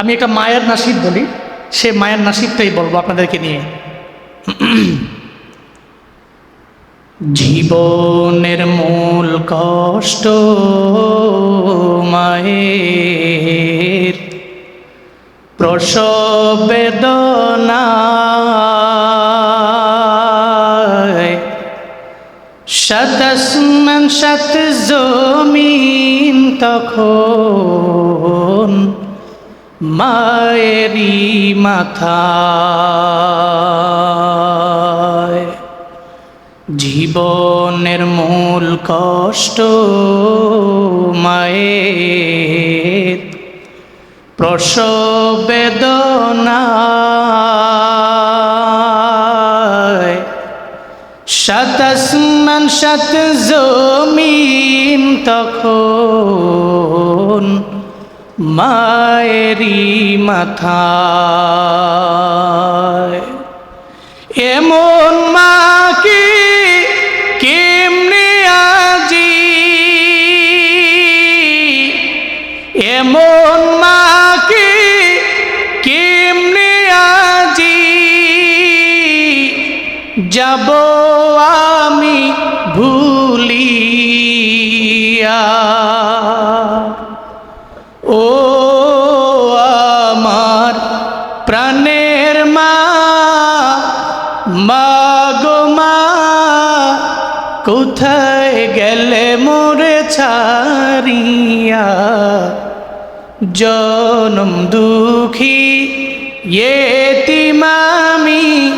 আমি একটা মায়ের নাসিব বলি, সে মায়ের নাসিবটাই বলব আপনাদেরকে নিয়ে। জীবনের মূল কষ্ট মায়ের প্রসব বেদনায় শত আসমান শত জমিন তখন মায়েরি মাথায়। জীবনের মূল কষ্ট মায়ের। প্রসব বেদনায় সাত আসমান সাত জমিন তখন মায়েরি মাথা এমন মাকে কেমনে আজি? এমন মাকে কেমনে আজি? যাব আমি ভুলিয়া কোথায় গেলে মোরে ছাড়িয়া? জনম দুঃখী, এতিমামি,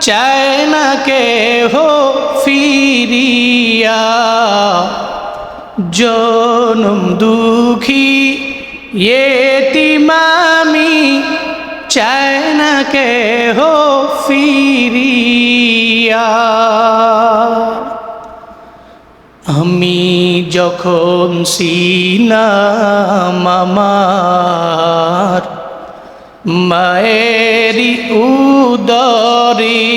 চায় না কে হো ফিরিয়া? জনম দুঃখী, এতিমামি, চায় না কে হো ফিরিয়া? আমি যখন সিনাম আমার মায়েরি উদরি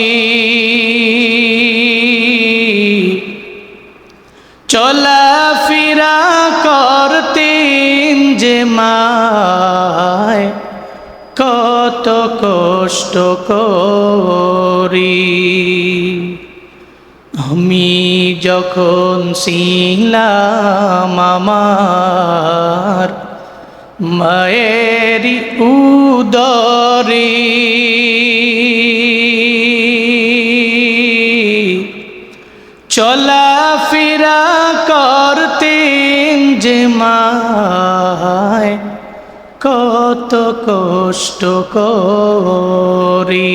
চলা ফিরা করতেন যে মায় কত কষ্ট করি। আমি যখন ছিলাম আমার মায়ের উদরে কত কষ্ট করি।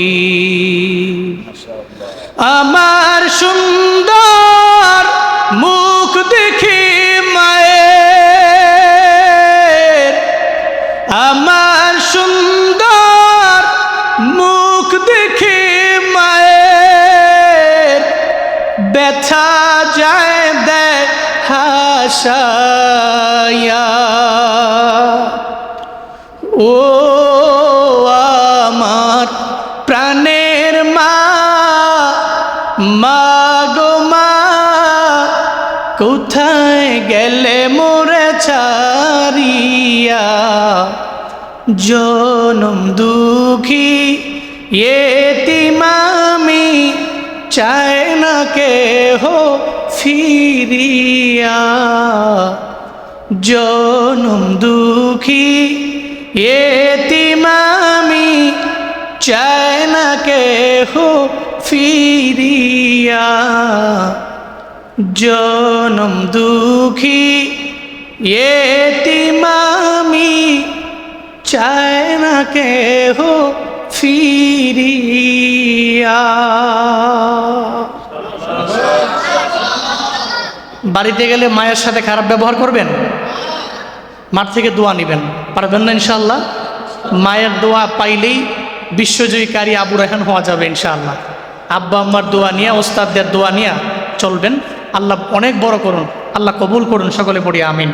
আমার সুন্দর মুখ দেখি মায়ের। আমার সুন্দর মুখ দেখি মায়ের। ব্যথা যায় দেয় হাসায়া ও আমার প্রাণের মা গো মা, কোথায় গেলে মোরে ছাড়িয়া? জনম দুঃখী এতিমামি চায় না কে হো ফিরিয়া। জনম দুঃখী এতিমামি চায় না কে হো ফিরিয়া। জনম দুঃখী এতিমামি চায় না কে হো ফিরিয়া। বাড়িতে গেলে মায়ের সাথে খারাপ ব্যবহার করবেন? মার থেকে দোয়া নেবেন। পারবেন না ইনশাল্লাহ মায়ের দোয়া পাইলেই বিশ্বজয়ীকারী আবু রেহান হওয়া যাবে ইনশাআল্লাহ। আব্বা আম্মার দোয়া নিয়ে, ওস্তাদদের দোয়া নিয়ে চলবেন। আল্লাহ অনেক বড় করুন, আল্লাহ কবুল করুন, সকলে পড়ি আমিন।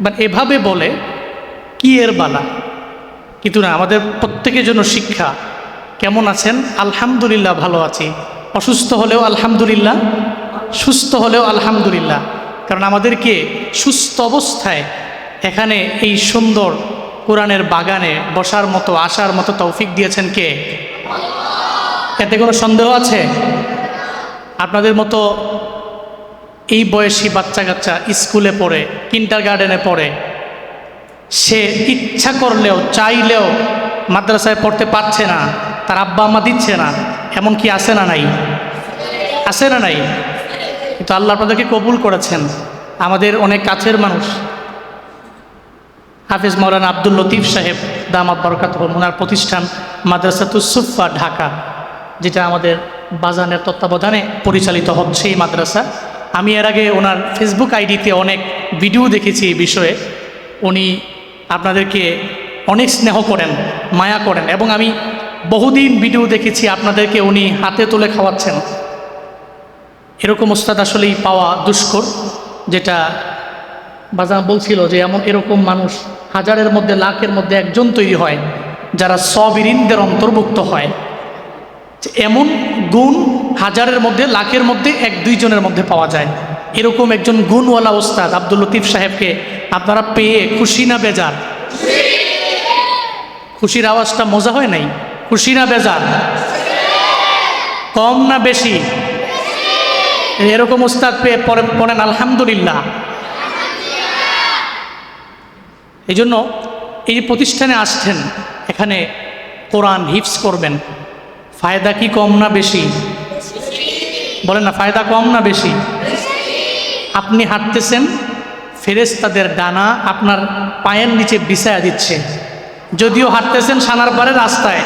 বাট এভাবে বলে কি এর বালা? কিন্তু না, আমাদের প্রত্যেকের জন্য শিক্ষা। কেমন আছেন? আলহামদুলিল্লাহ ভালো আছি। অসুস্থ হলেও আলহামদুলিল্লাহ, সুস্থ হলেও আলহামদুলিল্লাহ। কারণ আমাদেরকে সুস্থ অবস্থায় এখানে এই সুন্দর কোরআনের বাগানে বসার মতো, আসার মতো তৌফিক দিয়েছেন কে? এতে কোনো সন্দেহ আছে? আপনাদের মতো এই বয়সী বাচ্চা কাচ্চা স্কুলে পড়ে কিন্টার গার্ডেনে পড়ে, সে ইচ্ছা করলেও, চাইলেও মাদ্রাসায় পড়তে পারছে না, তার আব্বা আম্মা দিচ্ছে না, এমন কি আছে না নাই? আছে না নাই? কিন্তু আল্লাহ আপনাদেরকে কবুল করেছেন। আমাদের অনেক কাছের মানুষ হাফিজ মৌলানা আব্দুল লতিফ সাহেব দামাত বরকাত ওনার প্রতিষ্ঠান মাদ্রাসাতুসুফা ঢাকা, যেটা আমাদের বাজানের তত্ত্বাবধানে পরিচালিত হচ্ছে এই মাদ্রাসা। আমি এর আগে ওনার ফেসবুক আইডিতে অনেক ভিডিও দেখেছি এই বিষয়ে। উনি আপনাদেরকে অনেক স্নেহ করেন, মায়া করেন, এবং আমি বহুদিন ভিডিও দেখেছি আপনাদেরকে উনি হাতে তুলে খাওয়াচ্ছেন। এরকম ওস্তাদ আসলেই পাওয়া দুষ্কর, যেটা বাজার বলছিল যে এমন এরকম মানুষ হাজারের মধ্যে, লাখের মধ্যে একজন তৈরি হয়, যারা সবিরিনদের অন্তর্ভুক্ত হয়। এমন গুণ হাজারের মধ্যে, লাখের মধ্যে এক দুইজনের মধ্যে পাওয়া যায়। এরকম একজন গুণওয়ালা ওস্তাদ আব্দুল লতিফ সাহেবকে আপনারা পেয়ে খুশি না বেজার? খুশির আওয়াজটা মজা হয় নাই? খুশি না বেজার? কম না বেশি? এরকম উস্তাদ পেয়ে পরে পড়েন আলহামদুলিল্লাহ। এই জন্য এই প্রতিষ্ঠানে আসছেন, এখানে কোরআন হিফস করবেন। ফায়দা কি কম না বেশি? বলেন না, ফায়দা কম না বেশি? আপনি হাঁটতেছেন ফেরেস তাদের ডানা আপনার পায়ের নিচে বিছায়া দিচ্ছে। যদিও হাঁটতেছেন সানার পারে রাস্তায়,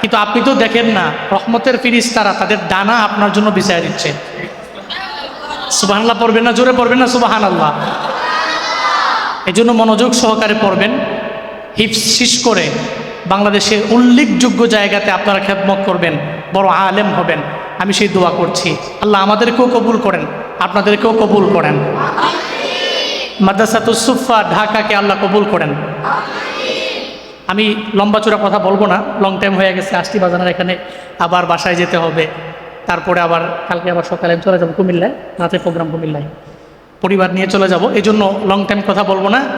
কিন্তু আপনি তো দেখেন না, রহমতের ফিরিস তারা তাদের ডানা আপনার জন্য বিছায়া দিচ্ছে। সুবাহ আল্লাহ পড়বেন না, জোরে পড়বেন না সুবাহান আল্লাহ এই জন্য মনোযোগ সহকারে পড়বেন। হিপস করে বাংলাদেশের উল্লেখযোগ্য জায়গাতে আপনারা খেদমত করবেন, বড় আলেম হবেন। আমি সেই দোয়া করছি। আল্লাহ আমাদেরকেও কবুল করেন, আপনাদেরকেও কবুল করেন। মাদ্রাসাতুসুফা ঢাকাকে আল্লাহ কবুল করেন। আমি লম্বা চূড়া কথা বলব না লং টাইম হয়ে গেছে, আষ্টি বাজানের এখানে আবার বাসায় যেতে হবে। তারপরে আবার কালকে আবার সকালে চলে যাব কুমিল্লায়, রাতে প্রোগ্রাম কুমিল্লায়। পরিবার নিয়ে চলে যাব। এই জন্য লং টাইম কথা বলব না।